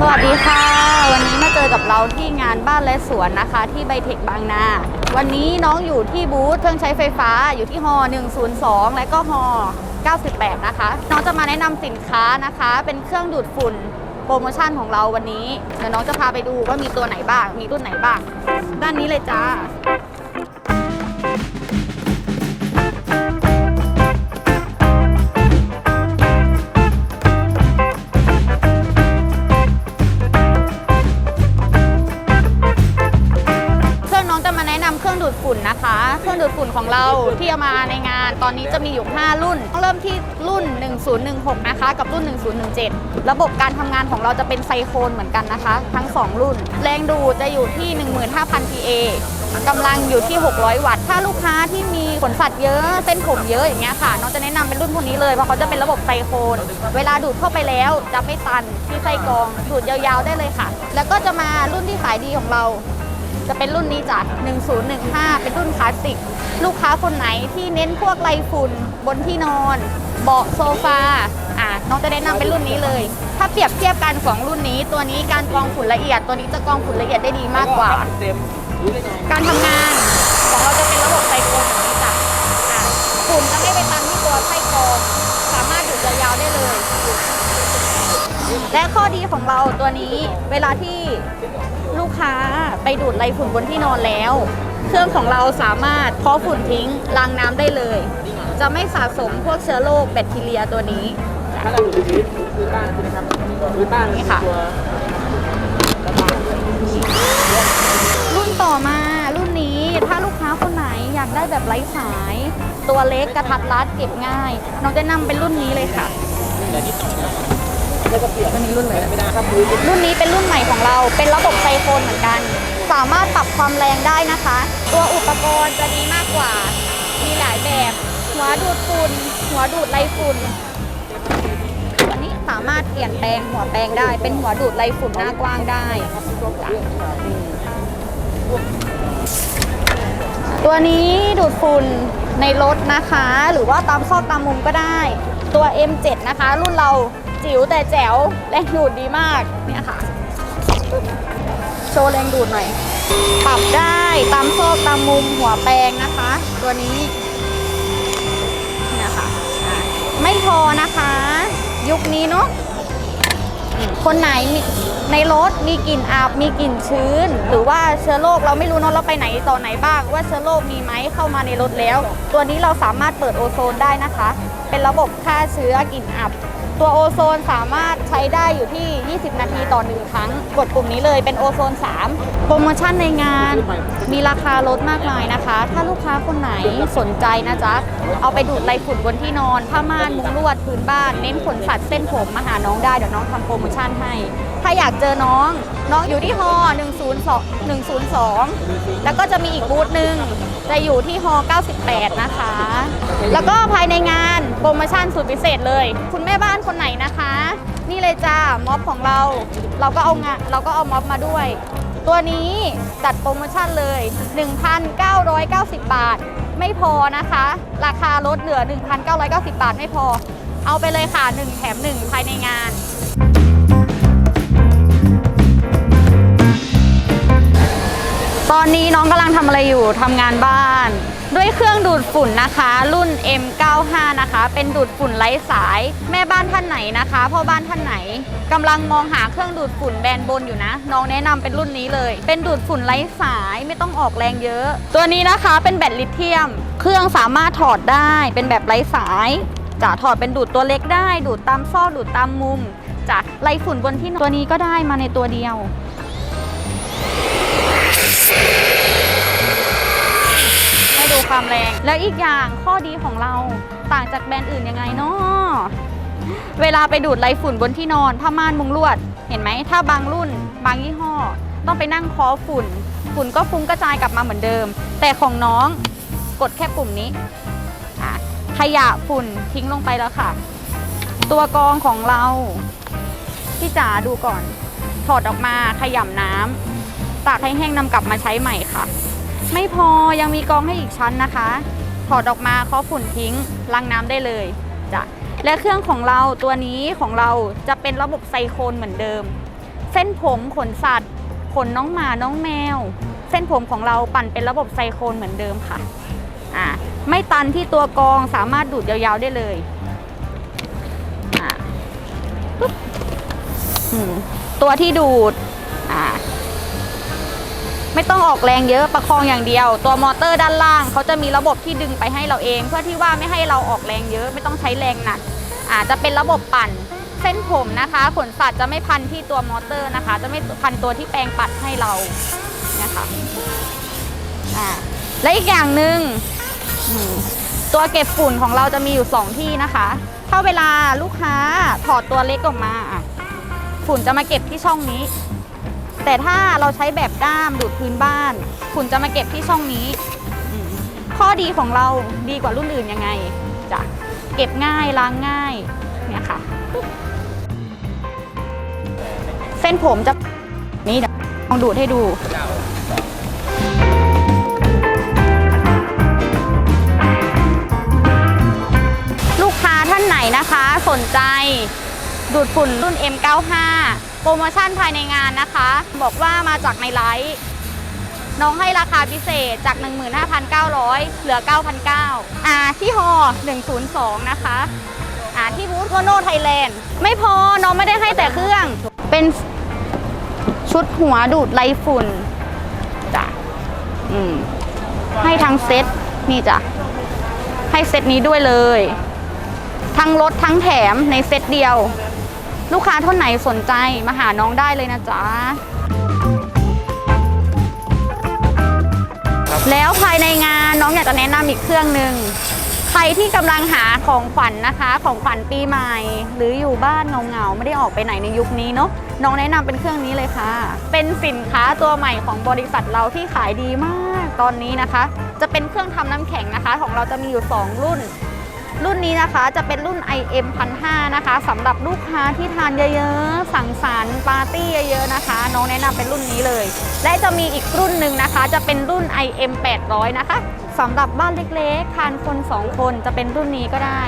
สวัสดีค่ะ วันนี้มาเจอกับเราที่งานบ้านและสวนนะคะ ที่ไบเทคบางนา วันนี้น้องอยู่ที่บูธเครื่องใช้ไฟฟ้าอยู่ที่ฮอ102 และก็ฮอ98 นะคะ น้องจะมาแนะนำสินค้านะคะ เป็นเครื่องดูดฝุ่นโปรโมชั่นของเราวันนี้เดี๋ยวน้องจะพาไปดูว่ามีตัวไหนบ้าง มีรุ่นไหนบ้าง ด้านนี้เลยจ้า อนนี้จะมีอยู่ 5 รุ่น เริ่มที่รุ่น 1016 นะคะ กับรุ่น 1017 ระบบการทำงานของเราจะเป็นไซโคนเหมือนกันนะคะ ทั้ง 2 รุ่น แรงดูดจะอยู่ที่ 15,000 PA กำลังอยู่ที่ 600 วัตต์ ถ้าลูกค้าที่มีขนสัตว์เยอะ เส้นผมเยอะอย่างเงี้ยค่ะ น้องจะแนะนำเป็นรุ่นพวกนี้เลย เพราะเขาจะเป็นระบบไซโคนเวลาดูดเข้าไปแล้วจะไม่ตันที่ไส้กรอง ดูดยาวๆได้เลยค่ะ แล้วก็จะมารุ่นที่ขายดีของเรา จะเป็นรุ่นนี้จ้ะ1015 เป็นรุ่นคลาสสิก ลูกค้าคนไหนที่เน้นพวกไรฝุ่นบนที่นอน เบาะโซฟาอะน้องจะแนะนำเป็นรุ่นนี้เลย ถ้าเปรียบเทียบกันของรุ่นนี้ ตัวนี้การกรองฝุ่นละเอียด ตัวนี้จะกรองฝุ่นละเอียดได้ดีมากกว่า การทำงานของเราจะเป็นระบบไซโคนแบบนี้จ้ะอะฝุ่นจะไม่ไปตันที่ตัวไส้กรอง สามารถดูดยาวๆได้เลยและข้อดีของเราตัวนี้เวลาที่ ค้าไปดูดไรฝุ่นบนที่นอนแล้ว เครื่องของเราสามารถเพาะฝุ่นทิ้งล้างน้ำได้เลย จะไม่สะสมพวกเชื้อโรคแบคทีเรียตัวนี้ถ้าเราอยู่ที่พื้นบ้านใช่ไหมครับพื้นบ้านนี่ค่ะตัวรุ่นต่อมารุ่นนี้ถ้าลูกค้าคนไหนอยากได้แบบไร้สาย ตัวเล็กกระทัดรัดเก็บง่าย น้องจะนำเป็นรุ่นนี้เลยค่ะ ล้วก็เปลี่ยนตัวนี้รุ่นไหนไม่ได้ครับรุ่นนี้เป็นรุ่นใหม่ของเรา เป็นระบบไซโคนเหมือนกัน สามารถปรับความแรงได้นะคะ ตัวอุปกรณ์จะดีมากกว่า มีหลายแบบ หัวดูดฝุ่น หัวดูดไรฝุ่นตัวนี้สามารถเปลี่ยนแปลงหัวแปลงได้ เป็นหัวดูดไรฝุ่นหน้ากว้างได้ตัวนี้ดูดฝุ่นในรถนะคะ หรือว่าตามซอกตามมุมก็ได้ ตัว M7 นะคะ รุ่นเรา จิ๋วแต่แจ๋วแรงดูดดีมากเนี่ยค่ะ โชว์แรงดูดหน่อย ปรับได้ตามโซอกตามมุมหัวแปรงนะคะ ตัวนี้เนี่ยค่ะไม่พอนะคะ ยุคนี้เนาะคนไหนในรถมีกลิ่นอับมีกลิ่นชื้น หรือว่าเชื้อโรคเราไม่รู้เนาะเราไปไหนต่อไหนบ้างว่าเชื้อโรคมีไหมเข้ามาในรถแล้ว ตัวนี้เราสามารถเปิดโอโซนได้นะคะ เป็นระบบฆ่าเชื้อกลิ่นอับ ตัวโอโซนสามารถใช้ได้อยู่ที่ 20 นาทีต่อหนึ่งครั้ง กดปุ่มนี้เลยเป็นโอโซน 3 โปรโมชั่นในงาน มีราคาลดมากมายนะคะ ถ้าลูกค้าคนไหนสนใจนะจ๊ะ เอาไปดูดไรฝุ่นบนที่นอน ผ้าม่านมุ้งลวดพื้นบ้าน เน้นขนสัตว์เส้นผมมาหาน้องได้ เดี๋ยวน้องทำโปรโมชั่นให้ ถ้าอยากเจอน้อง น้องอยู่ที่ฮอ102 102 แล้วก็จะมีอีกบูธหนึ่งจะอยู่ที่ฮอ98 นะคะ แล้วก็ภายในงานโปรโมชั่นสุดพิเศษเลย คุณแม่บ้านคนไหนนะคะ นี่เลยจ้าม็อบของเรา เราก็เอางานเราก็เอาม็อบมาด้วย ตัวนี้จัดโปรโมชั่นเลย 1,990 บาท ไม่พอนะคะ ราคาลดเหลือ 1,990 บาทไม่พอ เอาไปเลยค่ะ 1 แถม 1 ภายในงานตอนนี้น้องกำลังทำอะไรอยู่ ทำงานบ้าน ด้วยเครื่องดูดฝุ่นนะคะ รุ่น M95 นะคะ เป็นดูดฝุ่นไร้สาย แม่บ้านท่านไหนนะคะพ่อบ้านท่านไหนกำลังมองหาเครื่องดูดฝุ่นแบรนด์บนอยู่นะ น้องแนะนำเป็นรุ่นนี้เลย เป็นดูดฝุ่นไร้สายไม่ต้องออกแรงเยอะ ตัวนี้นะคะเป็นแบตลิเธียม เครื่องสามารถถอดได้เป็นแบบไร้สายจะถอดเป็นดูดตัวเล็กได้ ดูดตามซอกดูดตามมุมจะไล่ฝุ่นบนที่นอนตัวนี้ก็ได้มาในตัวเดียว ดูความแรง แล้วอีกอย่างข้อดีของเราต่างจากแบรนด์อื่นยังไงเนาะเวลาไปดูดไรฝุ่นบนที่นอนผ้าม่านมุงลวด เห็นไหม ถ้าบางรุ่น บางยี่ห้อ ต้องไปนั่งคอฝุ่น ฝุ่นก็ฟุ้งกระจายกลับมาเหมือนเดิม แต่ของน้องกดแค่ปุ่มนี้ขยะฝุ่นทิ้งลงไปแล้วค่ะ ตัวกรองของเราพี่จ๋าดูก่อน ถอดออกมาขยำน้ำตากให้แห้งนำกลับมาใช้ใหม่ค่ะ ไม่พอยังมีกองให้อีกชั้นนะคะถอดออกมาเคาะฝุ่นทิ้งล้างน้ำได้เลยจ้ะและเครื่องของเราตัวนี้ของเราจะเป็นระบบไซโคนเหมือนเดิม เส้นผมขนสัตว์ขนน้องหมาน้องแมว เส้นผมของเราปั่นเป็นระบบไซโครนเหมือนเดิมค่ะอ่าไม่ตันที่ตัวกองสามารถดูดยาวๆได้เลยอ่าปึ๊บตัวที่ดูดอ่า ไม่ต้องออกแรงเยอะประคองอย่างเดียว ตัวมอเตอร์ด้านล่างเขาจะมีระบบที่ดึงไปให้เราเอง เพื่อที่ว่าไม่ให้เราออกแรงเยอะไม่ต้องใช้แรงหนักอาจจะเป็นระบบปั่นเส้นผมนะคะขนสัตว์จะไม่พันที่ตัวมอเตอร์นะคะ จะไม่พันตัวที่แปลงปัดให้เรานะคะอ่าและอีกอย่างหนึ่งตัวเก็บฝุ่นของเราจะมีอยู่ 2 ที่นะคะ ถ้าเวลาลูกค้าถอดตัวเล็กออกมา ฝุ่นจะมาเก็บที่ช่องนี้ แต่ถ้าเราใช้แบบด้ามดูดพื้นบ้าน ฝุ่นจะมาเก็บที่ช่องนี้อืมข้อดีของเราดีกว่ารุ่นอื่นยังไงจะเก็บง่ายล้างง่ายเนี่ยค่ะ เส้นผมจะนี่เดี๋ยวลองดูดให้ดู ลูกค้าท่านไหนนะคะ สนใจดูดฝุ่นรุ่น M95 โปรโมชั่นภายในงานนะคะ บอกว่ามาจากในไลฟ์น้องให้ราคาพิเศษจาก 15,900 เหลือ 9,900อ่าที่ฮอ102 นะคะ อ่าที่บูธโคโนไทยแลนด์ไม่พอน้องไม่ได้ให้แต่เครื่อง เป็นชุดหัวดูดไรฝุ่นจ้ะอืมให้ทั้งเซตนี่จ้ะ ให้เซตนี้ด้วยเลย ทั้งรถทั้งแถมในเซตเดียว ลูกค้าท่านไหนสนใจมาหาน้องได้เลยนะจ๊ะ แล้วภายในงานน้องอยากจะแนะนำอีกเครื่องหนึ่งใครที่กำลังหาของขวัญนะคะ ของขวัญปีใหม่ หรืออยู่บ้านเงาๆไม่ได้ออกไปไหนในยุคนี้เนาะน้องแนะนำเป็นเครื่องนี้เลยค่ะ เป็นสินค้าตัวใหม่ของบริษัทเราที่ขายดีมากตอนนี้นะคะ จะเป็นเครื่องทำน้ำแข็งนะคะ ของเราจะมีอยู่ 2 รุ่น รุ่นนี้นะคะจะเป็นรุ่น IM 1,500นะคะสำหรับลูกค้าที่ทานเยอะๆ สั่งสรรค์ปาร์ตี้เยอะๆนะคะ น้องแนะนำเป็นรุ่นนี้เลย และจะมีอีกรุ่นหนึ่งนะคะ จะเป็นรุ่น IM 800นะคะสำหรับบ้านเล็กๆ ทานคน 2 คนจะเป็นรุ่นนี้ก็ได้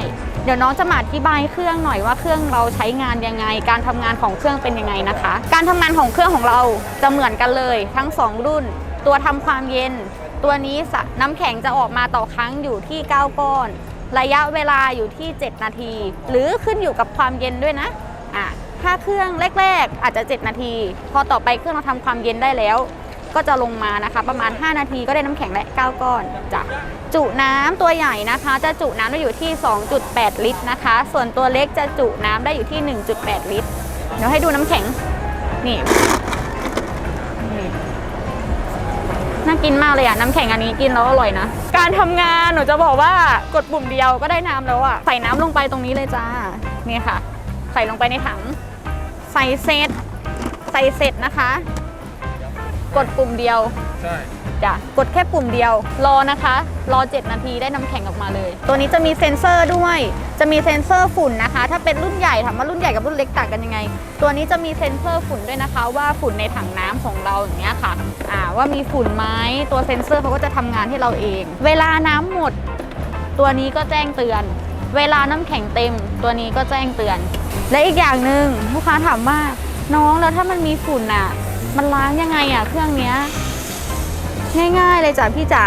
เดี๋ยวน้องจะมาอธิบายเครื่องหน่อยว่าเครื่องเราใช้งานยังไง การทำงานของเครื่องเป็นยังไงนะคะ การทำงานของเครื่องของเราจะเหมือนกันเลย ทั้ง 2 รุ่น ตัวทำความเย็น ตัวนี้น้ำแข็งจะออกมาต่อครั้งอยู่ที่ 9 ก้อน ระยะเวลาอยู่ที่ 7 นาที หรือขึ้นอยู่กับความเย็นด้วยนะอะถ้าเครื่องแรกๆ อาจจะ 7 นาที พอต่อไปเครื่องเราทำความเย็นได้แล้ว ก็จะลงมานะคะ ประมาณ 5 นาทีก็ได้น้ำแข็งและ9ก้อนจ้ะจุน้ำตัวใหญ่นะคะ จะจุน้ำได้อยู่ที่ 2.8 ลิตรนะคะ ส่วนตัวเล็กจะจุน้ำได้อยู่ที่ 1.8 ลิตร เดี๋ยวให้ดูน้ำแข็งนี่นี่ น่ากินมากเลยอะน้ำแข็งอันนี้กินแล้วอร่อยนะ การทำงานหนูจะบอกว่ากดปุ่มเดียวก็ได้น้ำแล้วอะใส่น้ำลงไปตรงนี้เลยจ้า นี่ค่ะ ใส่ลงไปในถัง ใส่เซตใส่เสร็จนะคะ กดปุ่มเดียว ใช่ จ้ะกดแค่ปุ่มเดียว รอนะคะ รอ 7 นาทีได้น้ำแข็งออกมาเลย ตัวนี้จะมีเซ็นเซอร์ด้วย จะมีเซ็นเซอร์ฝุ่นนะคะ ถ้าเป็นรุ่นใหญ่ถามว่ารุ่นใหญ่กับรุ่นเล็กต่างกันยังไง ตัวนี้จะมีเซ็นเซอร์ฝุ่นด้วยนะคะ ว่าฝุ่นในถังน้ำของเราอย่างเงี้ยค่ะอ่าว่ามีฝุ่นไหมตัวเซ็นเซอร์เขาก็จะทำงานให้เราเอง เวลาน้ำหมด ตัวนี้ก็แจ้งเตือน เวลาน้ำแข็งเต็ม ตัวนี้ก็แจ้งเตือน และอีกอย่างหนึ่งลูกค้าถามว่าน้องแล้วถ้ามันมีฝุ่นอะ มันล้างยังไงอะเครื่องเนี้ย ง่ายๆเลยจ้ะพี่จ๋า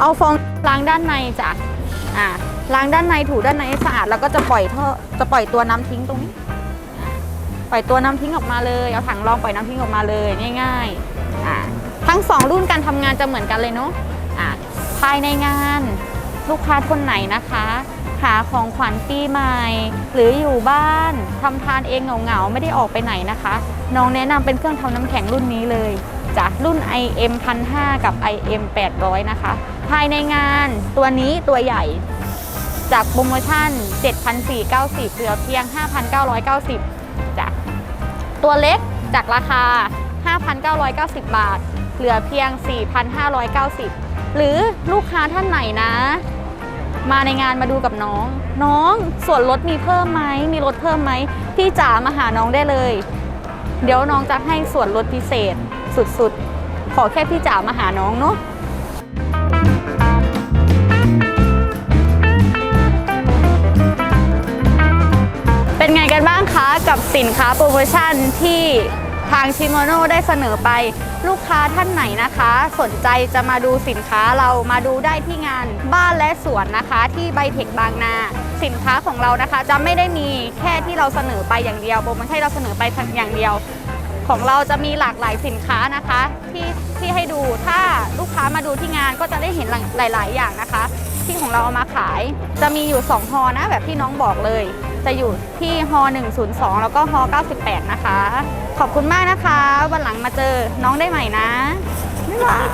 เอาฟองล้างด้านในจ้ะ อ่าล้างด้านในถูด้านในให้สะอาดแล้วก็จะปล่อยท่อจะปล่อยตัวน้ำทิ้งตรงนี้ ปล่อยตัวน้ำทิ้งออกมาเลย เอาถังรองปล่อยน้ำทิ้งออกมาเลยง่ายๆอ่าทั้งสองรุ่นการทำงานจะเหมือนกันเลยเนาะอ่าภายในงานลูกค้าคนไหนนะคะหาของขวัญปีใหม่ หรืออยู่บ้านทำทานเองเหงาๆไม่ได้ออกไปไหนนะคะ น้องแนะนำเป็นเครื่องทำน้ำแข็งรุ่นนี้เลย จ้ะรุ่น IM 1,500กับ IM 800 นะคะ ภายในงานตัวนี้ตัวใหญ่จากโปรโมชั่น 7,490เหลือเพียง 5,990จ้ะตัวเล็กจากราคา 5,990 บาท เหลือเพียง 4,590 หรือลูกค้าท่านไหนนะ มาในงานมาดูกับน้อง น้องส่วนลดมีเพิ่มไหม มีลดเพิ่มไหม พี่จ๋ามาหาน้องได้เลย เดี๋ยวน้องจะให้ส่วนลดพิเศษ สุดๆ ขอแค่พี่จ๋ามาหาน้องเนาะเป็นไงกันบ้างคะกับสินค้าโปรโมชั่นที่ทางชิโมโนได้เสนอไปลูกค้าท่านไหนนะคะ สนใจจะมาดูสินค้าเรามาดูได้ที่งานบ้านและสวนนะคะที่ไบเทคบางนา สินค้าของเรานะคะจะไม่ได้มีแค่ที่เราเสนอไปอย่างเดียวโปรโมชั่นที่เราเสนอไปอย่างเดียว ของเราจะมีหลากหลายสินค้านะคะที่ที่ให้ดูถ้าลูกค้ามาดูที่งานก็จะได้เห็นหลาย ๆ อย่างนะคะ ที่ของเราเอามาขายจะมีอยู่ 2 ฮอนะแบบที่น้องบอกเลย จะอยู่ที่ฮอ102 แล้วก็ฮอ98 นะคะ ขอบคุณมากนะคะ วันหลังมาเจอน้องได้ใหม่นะบ๊ายบาย